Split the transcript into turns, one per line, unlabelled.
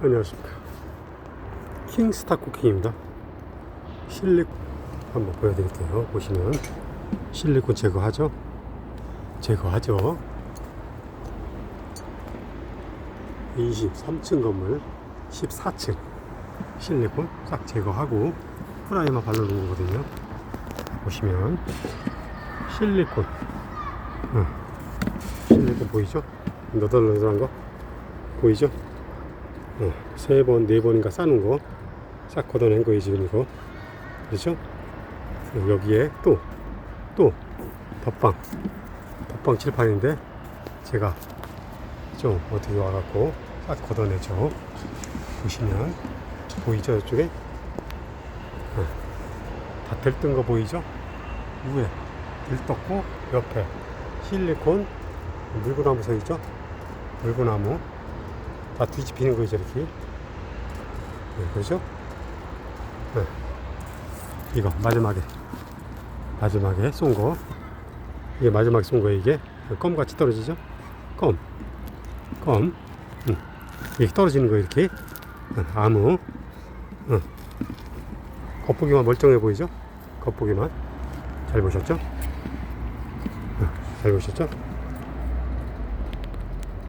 안녕하십니까. 킹스타 쿠킹입니다. 실리콘 한번 보여드릴게요. 보시면 실리콘 제거하죠? 제거하죠? 23층 건물 14층 실리콘 싹 제거하고 프라이머 발라놓은 거거든요. 보시면 실리콘. 어, 실리콘 보이죠? 너덜너덜한 거? 보이죠 어, 세 번, 네 번인가 싸는 거싹 걷어낸 거예요, 지금 이거. 그렇죠? 어, 여기에 또, 또, 덧방. 덧방 칠판인데, 제가 좀 어떻게 와갖고 싹 걷어내죠. 보시면, 보이죠, 이쪽에? 어, 다 들뜬 거 보이죠? 위에 들떴고, 옆에 실리콘, 물구나무 서 있죠? 물구나무. 다 뒤집히는 거죠 이렇게 네, 그렇죠? 네. 이거 마지막에 마지막에 쏜 거 이게 마지막에 쏜 거예요 이게 껌 같이 떨어지죠? 껌 껌. 응. 이게 떨어지는 거 이렇게 응, 아무 응. 겉보기만 멀쩡해 보이죠? 겉보기만 잘 보셨죠? 응, 잘 보셨죠?